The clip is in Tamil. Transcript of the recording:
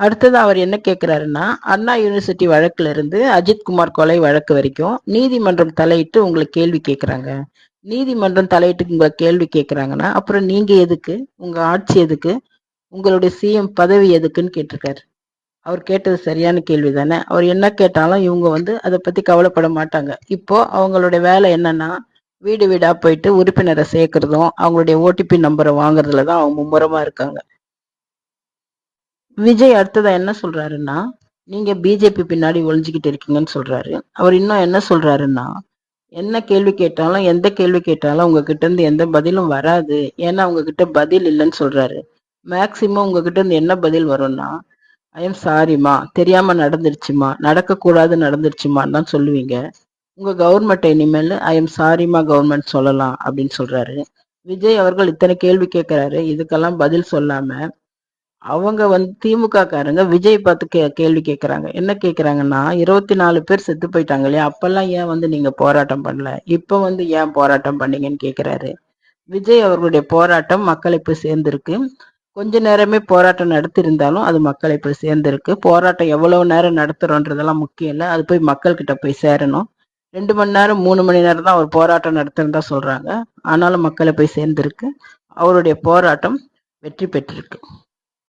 அடுத்தது அவர் என்ன கேட்கிறாருன்னா அண்ணா யூனிவர்சிட்டி வழக்குல இருந்து அஜித்குமார் கொலை வழக்கு வரைக்கும் நீதிமன்றம் தலையிட்டு உங்களை கேள்வி கேட்குறாங்க நீதிமன்றம் தலையிட்டு உங்களை கேள்வி கேட்குறாங்கன்னா அப்புறம் நீங்க எதுக்கு? உங்க ஆட்சி எதுக்கு? உங்களுடைய சிஎம் பதவி எதுக்குன்னு கேட்டிருக்காரு. அவர் கேட்டது சரியான கேள்வி தானே அவர் என்ன கேட்டாலும் இவங்க வந்து அதை பத்தி கவலைப்பட மாட்டாங்க. இப்போ அவங்களுடைய வேலை என்னன்னா வீடு வீடா போயிட்டு உறுப்பினரை சேர்க்கறதும் அவங்களுடைய ஓடிபி நம்பரை வாங்குறதுல தான் அவங்க மும்முரமா இருக்காங்க. விஜய் அடுத்ததா என்ன சொல்றாருன்னா நீங்க பிஜேபி பின்னாடி ஒழிஞ்சுக்கிட்டு இருக்கீங்கன்னு சொல்றாரு. அவர் இன்னும் என்ன சொல்றாருன்னா என்ன கேள்வி கேட்டாலும் எந்த கேள்வி கேட்டாலும் உங்ககிட்ட இருந்து எந்த பதிலும் வராது. ஏன்னா உங்ககிட்ட பதில் இல்லைன்னு சொல்றாரு. மேக்சிமம் உங்ககிட்ட இருந்து என்ன பதில் வரும்னா ஐஎம் சாரிம்மா தெரியாம நடந்துருச்சுமா நடக்கக்கூடாது நடந்துருச்சுமான்னு தான் சொல்லுவீங்க. உங்க கவர்மெண்ட் இனிமேல் ஐஎம் சாரிம்மா கவர்மெண்ட் சொல்லலாம் அப்படின்னு சொல்றாரு. விஜய் அவர்கள் இத்தனை கேள்வி கேட்கிறாரு இதுக்கெல்லாம் பதில் சொல்லாம அவங்க வந்து திமுக காரங்க விஜய் பார்த்து கே கேள்வி கேட்கறாங்க என்ன கேட்கறாங்கன்னா இருபத்தி நாலு பேர் செத்து போயிட்டாங்க இல்லையா? அப்பெல்லாம் ஏன் வந்து நீங்க போராட்டம் பண்ணல? இப்ப வந்து ஏன் போராட்டம் பண்ணீங்கன்னு கேட்குறாரு விஜய் அவர்களுடைய போராட்டம் மக்களை போய் சேர்ந்திருக்கு. கொஞ்ச நேரமே போராட்டம் நடத்திருந்தாலும் அது மக்களை போய் சேர்ந்திருக்கு. போராட்டம் எவ்வளவு நேரம் நடத்துறோன்றதெல்லாம் முக்கியம் இல்லை. அது போய் மக்கள்கிட்ட போய் சேரணும். ரெண்டு மணி நேரம் மூணு மணி நேரம் தான் அவர் போராட்டம் நடத்திருந்தா சொல்றாங்க. ஆனாலும் மக்களை போய் சேர்ந்திருக்கு. அவருடைய போராட்டம் வெற்றி பெற்றிருக்கு.